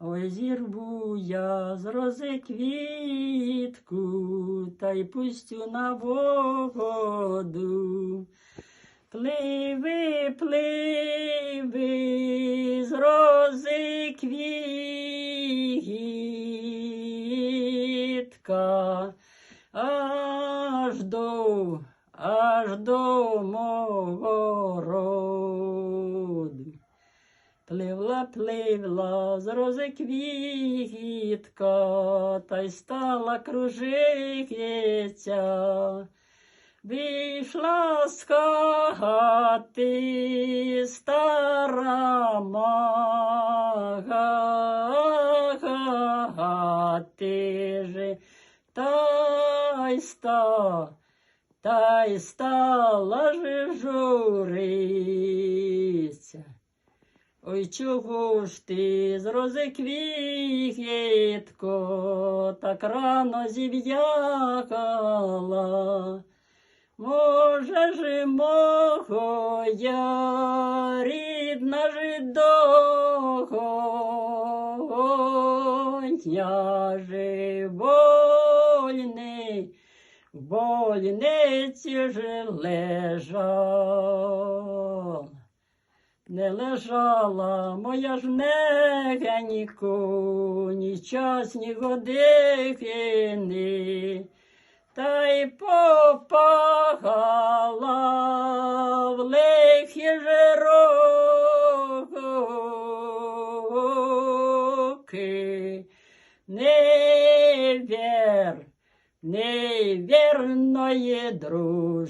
Ой, зірву я з рози та й пустю на воду. Пливи, пливи з рози квітка, аж до, аж до мого. Пливла, пливла з рози квітка, та й стала кружитися. Вийшла з хати стара мати же, та й ста, та й стала же журиться. Ой, чого ж ти з рози так рано зів'якала? Може ж мого я рідна жидого, я же вольний, в больниці ж лежав. Не лежала моя ж негенько, ні час, ні години, та й попахала в лихі жироки. Не вір, невірної дружини.